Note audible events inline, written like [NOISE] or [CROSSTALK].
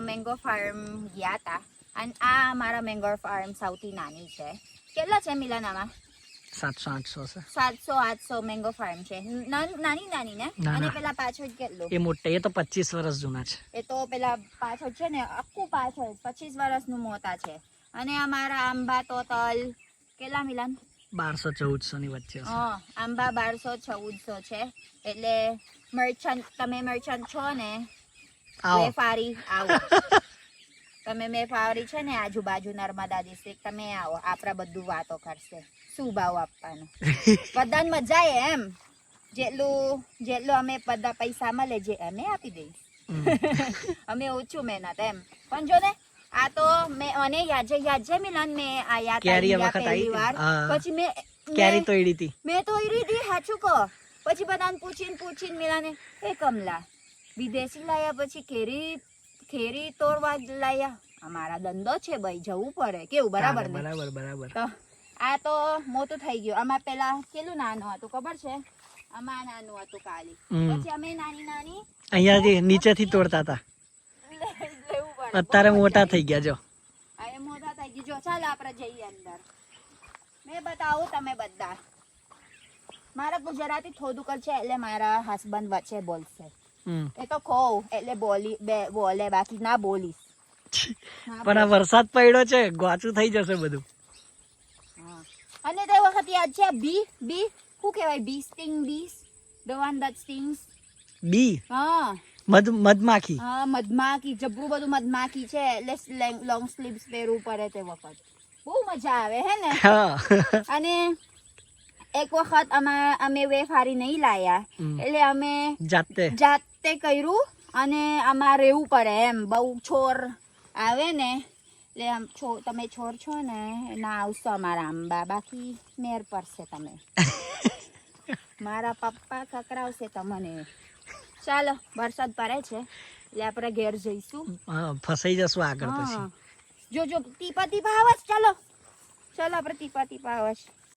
Mango farm ગયા હતા અને આ અમારા મેંગો ફાર્મ સૌથી નાની છે. કેટલા છે મિલાનામાં? સાતસો આઠસો છે. સાતસો આઠસો મેંગો ફાર્મ છે. નાન- નાની ને? અને. પેલા પાછળ કેટલું? એ મોટા એ તો પચીસ વર્ષ જૂના છે. એ તો પેલા પાછળ છે ને આખું પાછળ પચીસ વર્ષનું મોટા છે. અને અમારા આંબા તો તલ કેટલા મિલાન? બારસો ચૌદસો ની વચ્ચે હા આંબા બારસો ચૌદસો છે. એટલે મર્ચન્ટ તમે મર્ચન્ટ છો ને વેપારી આવો. [LAUGHS] તમે વેપારી છે ને આજુબાજુ નર્મદા ડિસ્ટ્રિક્ટ તમે આવો આપણા બધું વાતો કરશે. શું ભાવ આપવાનો? બધાને મજા એમ. જેટલું જેટલું અમે બધા પૈસા મળે જે અમે આપી દઈ [LAUGHS] અમે ઓછું મહેનત એમ. પણ જો ને આ તો મેં અને યાજે યાજે મિલન મેં આ યાદ કેરી વખત આવી વાર. પછી મેં કેરી મેં- તો હતી? મેં તોડી હતી હાચું કહો. પછી બધાને પૂછીને પૂછીને મિલાને એ કમલા વિદેશી લાયા પછી કેરી કેરી તોડવા લાયા. અમારા ધંધો છે ભાઈ જવું પડે. કેવું બરાબર બરાબર બરાબર. તો આ તો મોટું થઈ ગયું. આમાં પેલા કેટલું નાનું હતું ખબર છે? આમાં નાનું હતું કાલી પછી અમે નાની નાની અહીંયાથી નીચેથી તોડતા હતા. અત્યારે મોટા થઈ ગયા જો. હવે મોટા થઈ ગયા જો ચાલ આપણે જઈએ અંદર. મેં બતાવું તમે બધા. મારા ગુજરાતી થોડુંક છે એટલે મારા હસબન્ડ વચ્ચે બોલશે. એ તો કહું એટલે બોલી બે બોલે બાકી ના બોલીશ. પણ આ વરસાદ પડ્યો છે ગોચું થઈ જશે બધું. અને તે વખત યાદ છે બી બી શું કહેવાય? Bee sting bees the one that stings bee? હા. મધ મધમાખી. હા મધમાખી જબરું બધું મધમાખી છે એટલે લોંગ સ્લીવ્સ પહેરવું પડે તે વખત. બહુ મજા આવે હે ને? હા. [LAUGHS] અને એક વખત અમે અમે વેફારી નહીં લાયા. એટલે અમે જાતે. જાતે કર્યું અને અમારે રહેવું પડે એમ. બહુ છોર આવે ને એટલે આમ છો તમે છોર છો ને ના આવશો અમારા આંબા. બાકી મેર પડશે તમે. [LAUGHS] મારા પપ્પા કકરાવશે તમને. ચાલો વરસાદ પડે છે એટલે આપણે ઘેર જઈશું. ફસાઈ જશું આગળ. પછી. જો જો ટીપા ટીપા આવશ ચાલો. ચાલો આપણે ટીપા ટીપા આવે છે